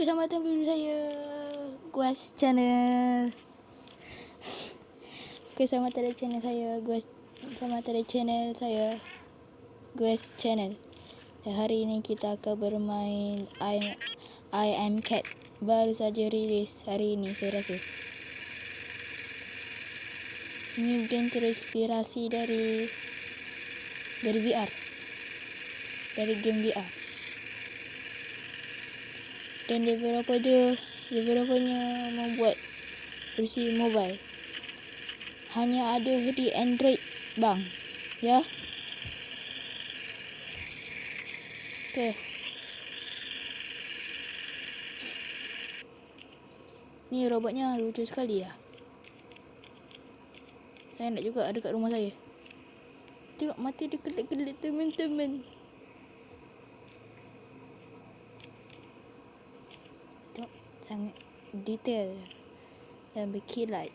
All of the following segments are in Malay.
Datang bersama saya Guas Channel. Selamat datang di channel saya Guas datang di channel saya Guas Channel. Dan hari ini kita akan bermain I, I am Cat Baru saja rilis hari ini saya rasa. Ini game terinspirasi dari Dari VR Dari game VR dan developer dia developernya membuat versi mobile. Hanya ada di Android bang. Ya? Okey ni robotnya lucu sekali ya. Saya nak juga ada kat rumah saya. Tengok mati dia kelip-kelip teman-teman sangat detail dan berkilat.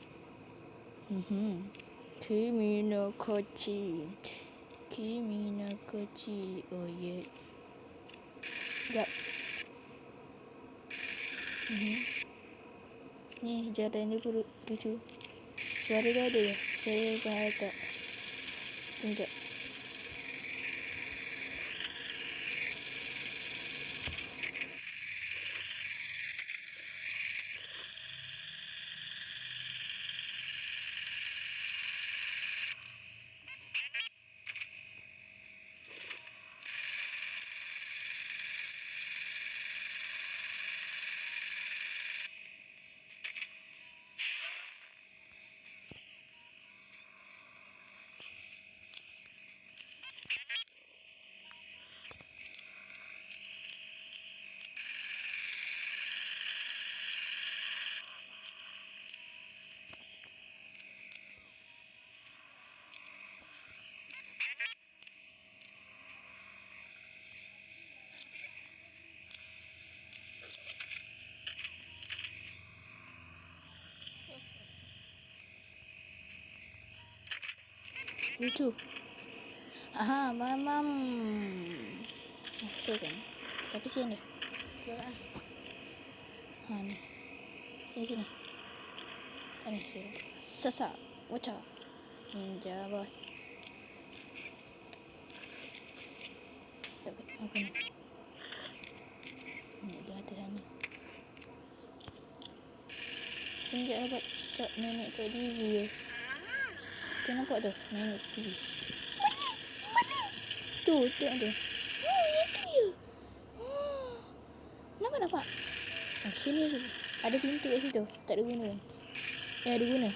Mhm. Kimi no kochi. Kimi no kochi. Oh yeah. Sekejap. Mhm. Ni jalan dia pun lucu. Suara dia ada ya? Saya tak. Sekejap. Lucu. Aha, mamam. Rasa kan. Tapi sini dia. Ah. Ha ni. Sini sini. Sini sini. Sasa. Wacha. Ninja bos. Tak aku ni. Ni di atas sana. Tunjuk dapat tak nenek kat TV ya. Kau nampak tu? Nenek TV. Tu, tu ada. Oh, ya. Oh. Nampak nampak? Oh, sini tu. Ada pintu kat situ. Tak ada guna kan? Eh, ada guna.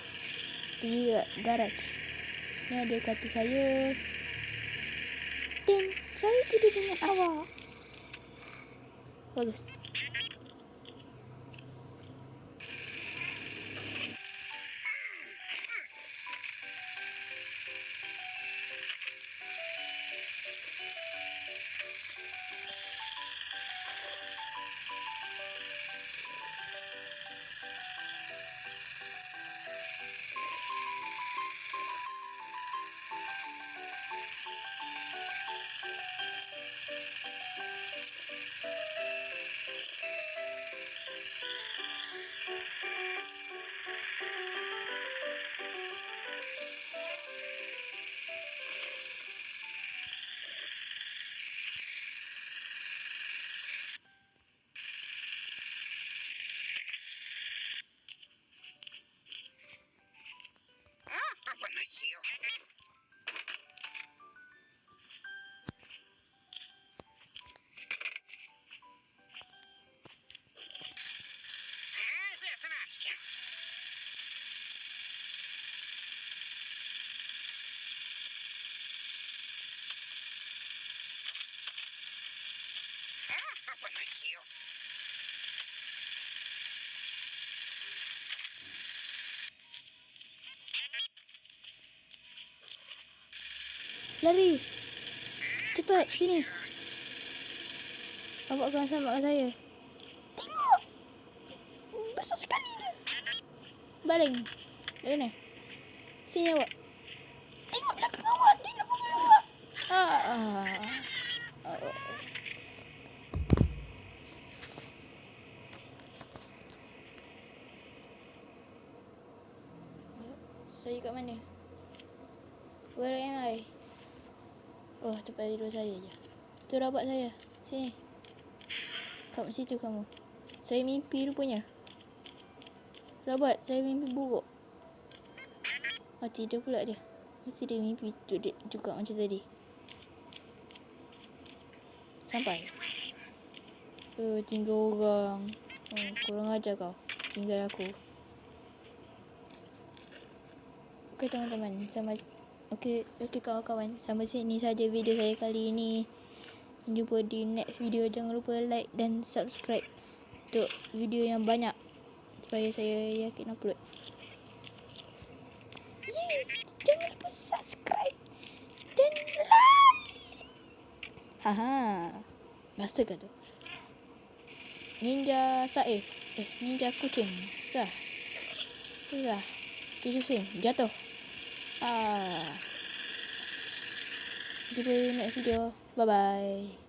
Pergi kat garaj. Ni ada kata saya. Dan saya tidur dengan awak. Bagus. Nak siap? Lari. Cepat sini. Awak akan selamatkan saya. Tengok. Besar sekali dia. Baling. Dari mana? Sini awak. Tengok belakang awak. Dia nak bunuh awak. Ah. ah. Oh. Saya kat mana? Where am I? Oh, tempat tidur saya je. Tu rabat saya. Sini. Kat situ kamu. Saya mimpi rupanya. Rabat, saya mimpi buruk. Oh, tidur pula dia. Mesti dia mimpi tu juga macam tadi. Sampai. Oh, tinggal orang. Oh, kurang ajar kau. Tinggal aku. Okey teman-teman, sama okey okey kawan-kawan, sampai sini saja video saya kali ini. Jumpa di next video. Jangan lupa like dan subscribe untuk video yang banyak supaya saya yakin upload. Jangan lupa subscribe dan like. Haha. Ke tu? Ninja Saif. Eh, ninja kucing. Sah. Sah. Sen. Jatuh. Ah. Jumpa next video. Bye-bye.